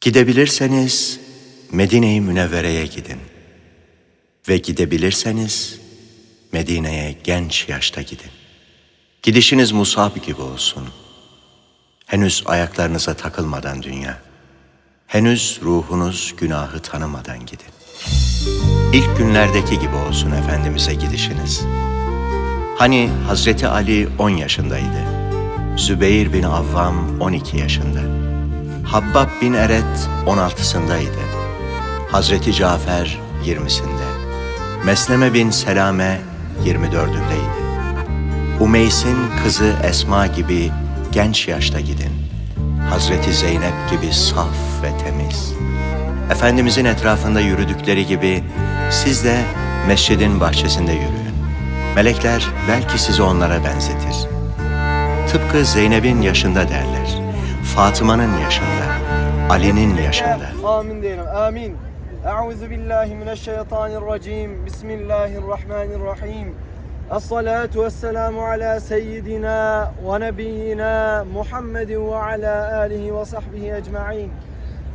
Gidebilirseniz Medine-i Münevvere'ye gidin. Ve gidebilirseniz Medine'ye genç yaşta gidin. Gidişiniz Musab gibi olsun. Henüz ayaklarınıza takılmadan dünya. Henüz ruhunuz günahı tanımadan gidin. İlk günlerdeki gibi olsun Efendimiz'e gidişiniz. Hani Hazreti Ali 10 yaşındaydı. Zübeyir bin Avvam 12 yaşında. Habbab bin Eret 16'sındaydı. Hazreti Cafer 20'sinde. Mesleme bin Selame 24'ündeydi. Umeys'in kızı Esma gibi genç yaşta gidin. Hazreti Zeynep gibi saf ve temiz. Efendimizin etrafında yürüdükleri gibi siz de mescidin bahçesinde yürüyün. Melekler belki sizi onlara benzetir. Tıpkı Zeynep'in yaşında derler. Fatıma'nın yaşında, Ali'nin yaşında. Amin diyelim, amin. Euzu billahi mineşşeytanirracim. Bismillahirrahmanirrahim. Esselatu vesselamu ala seyyidina ve nebiyyina Muhammedin ve ala alihi ve sahbihi ecma'in.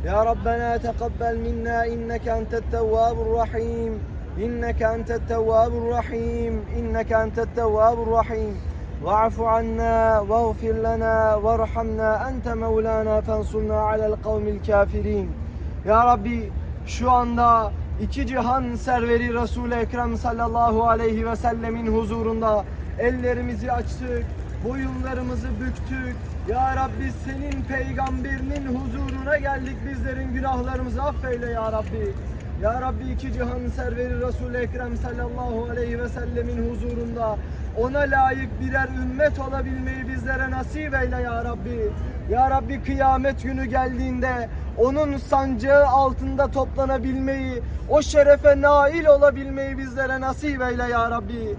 Ya Rabbena teqabbel minna inneke entet tevvabur rahim. İnneke entet tevvabur rahim. İnneke entet tevvabur rahim. واعف عنا واغفر لنا وارحمنا أنت مولانا فانصرنا على القوم الكافرين Ya Rabbi şu anda iki cihan serveri Resul-i Ekrem sallallahu aleyhi ve sellemin huzurunda ellerimizi açtık, boyunlarımızı büktük. Ya Rabbi senin peygamberinin huzuruna geldik bizlerin günahlarımızı affeyle ya Rabbi. Ya Rabbi iki cihan serveri Resul-i Ekrem sallallahu aleyhi ve sellemin huzurunda ona layık birer ümmet olabilmeyi bizlere nasip eyle ya Rabbi. Ya Rabbi kıyamet günü geldiğinde onun sancağı altında toplanabilmeyi, o şerefe nail olabilmeyi bizlere nasip eyle ya Rabbi.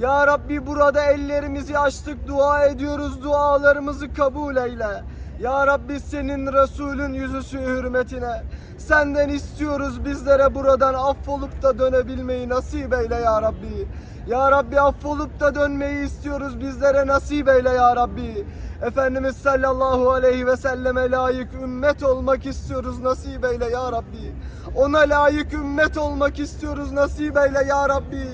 Ya Rabbi burada ellerimizi açtık dua ediyoruz dualarımızı kabul eyle. Ya Rabbi senin Resulün yüzüsü hürmetine senden istiyoruz bizlere buradan affolup da dönebilmeyi nasip eyle ya Rabbi. Ya Rabbi affolup da dönmeyi istiyoruz bizlere nasip eyle ya Rabbi. Efendimiz sallallahu aleyhi ve selleme layık ümmet olmak istiyoruz nasip eyle ya Rabbi. Ona layık ümmet olmak istiyoruz nasip eyle ya Rabbi.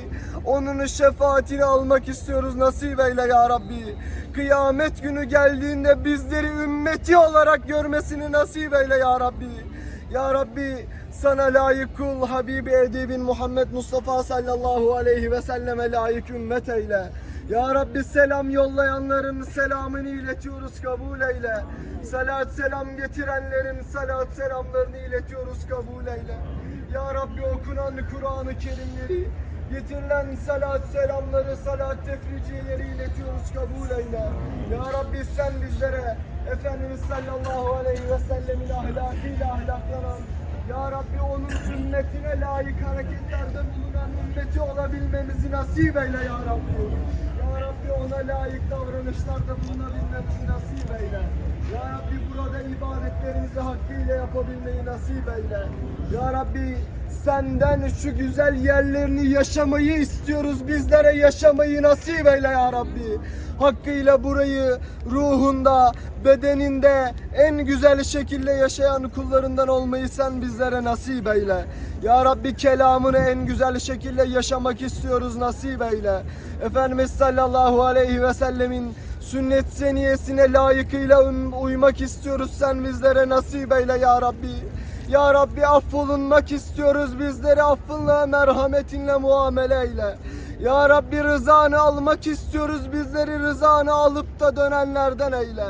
Onun şefaatini almak istiyoruz nasip eyle ya Rabbi. Kıyamet günü geldiğinde bizleri ümmeti olarak görmesini nasip eyle ya Rabbi. Ya Rabbi sana layık kul Habibi Edibin Muhammed Mustafa sallallahu aleyhi ve selleme layık ümmet eyle. Ya Rabbi selam yollayanların selamını iletiyoruz kabul eyle. Salat selam getirenlerin salat selamlarını iletiyoruz kabul eyle. Ya Rabbi okunan Kur'an-ı Kerimleri getirilen salat selamları salat tefriciyeleri iletiyoruz kabul eyle. Ya Rabbi sen bizlere Efendimiz sallallahu aleyhi ve sellemin ahlakıyla ahlaklanan Ya Rabbi onun sünnetine layık hareketlerde bulunan ümmeti olabilmemizi nasip eyle Ya Rabbi. Ya Rabbi ona layık davranışlarda bulunabilmemizi nasip eyle. Ya Rabbi burada ibadetlerimizi hakkıyla yapabilmeyi nasip eyle. Ya Rabbi senden şu güzel yerlerini yaşamayı istiyoruz. Bizlere yaşamayı nasip eyle ya Rabbi. Hakkıyla burayı ruhunda, bedeninde en güzel şekilde yaşayan kullarından olmayı sen bizlere nasip eyle. Ya Rabbi kelamını en güzel şekilde yaşamak istiyoruz nasip eyle. Efendimiz sallallahu aleyhi ve sellemin sünnet seniyesine layıkıyla uymak istiyoruz sen bizlere nasip eyle ya Rabbi. Ya Rabbi affolunmak istiyoruz bizleri affınla merhametinle muamele eyle. Ya Rabbi rızanı almak istiyoruz bizleri rızanı alıp da dönenlerden eyle.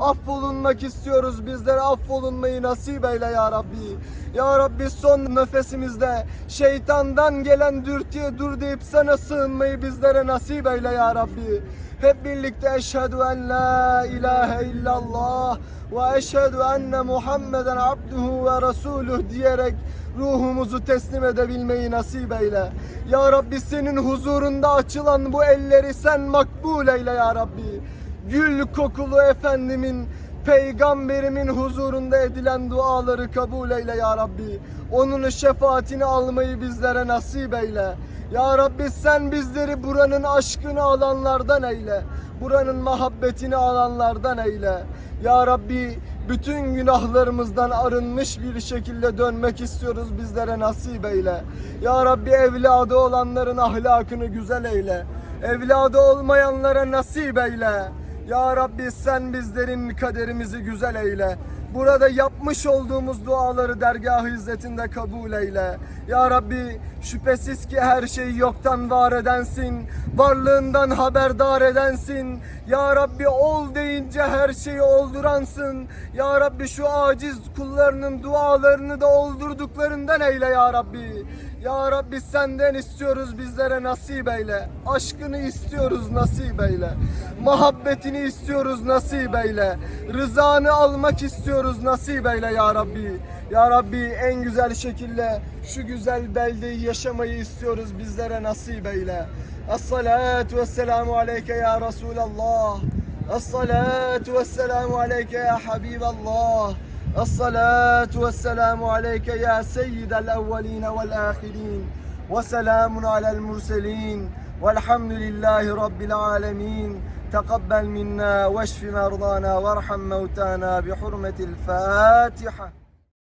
Affolunmak istiyoruz bizlere affolunmayı nasip eyle ya Rabbi. Ya Rabbi son nefesimizde şeytandan gelen dürtüye dur deyip sana sığınmayı bizlere nasip eyle ya Rabbi. Hep birlikte eşhedü en la ilahe illallah ve eşhedü enne Muhammeden abduhu ve resuluh diyerek ruhumuzu teslim edebilmeyi nasip eyle. Ya Rabbi senin huzurunda açılan bu elleri sen makbul eyle ya Rabbi. Gül kokulu Efendimin Peygamberimin huzurunda edilen duaları kabul eyle ya Rabbi. Onun şefaatini almayı bizlere nasip eyle. Ya Rabbi sen bizleri buranın aşkını alanlardan eyle. Buranın muhabbetini alanlardan eyle. Ya Rabbi bütün günahlarımızdan arınmış bir şekilde dönmek istiyoruz bizlere nasip eyle. Ya Rabbi evladı olanların ahlakını güzel eyle. Evladı olmayanlara nasip eyle. Ya Rabbi sen bizlerin kaderimizi güzel eyle. Burada yapmış olduğumuz duaları dergah izzetinde kabul eyle. Ya Rabbi şüphesiz ki her şeyi yoktan var edensin. Varlığından haberdar edensin. Ya Rabbi ol deyince her şeyi olduransın. Ya Rabbi şu aciz kullarının dualarını da oldurduklarından eyle ya Rabbi. Ya Rabbi senden istiyoruz bizlere nasip eyle. Aşkını istiyoruz nasip eyle. Muhabbetini istiyoruz nasip eyle. Rızanı almak istiyoruz nasip eyle ya Rabbi. Ya Rabbi en güzel şekilde şu güzel beldeyi yaşamayı istiyoruz bizlere nasip eyle. Es-salatu vesselamu aleyke ya Resulallah. Es-salatu vesselamu aleyke ya Habiballah. الصلاة والسلام عليك يا سيد الأولين والآخرين وسلام على المرسلين والحمد لله رب العالمين. تقبل منا واشف مرضانا وارحم موتانا بحرمة الفاتحة.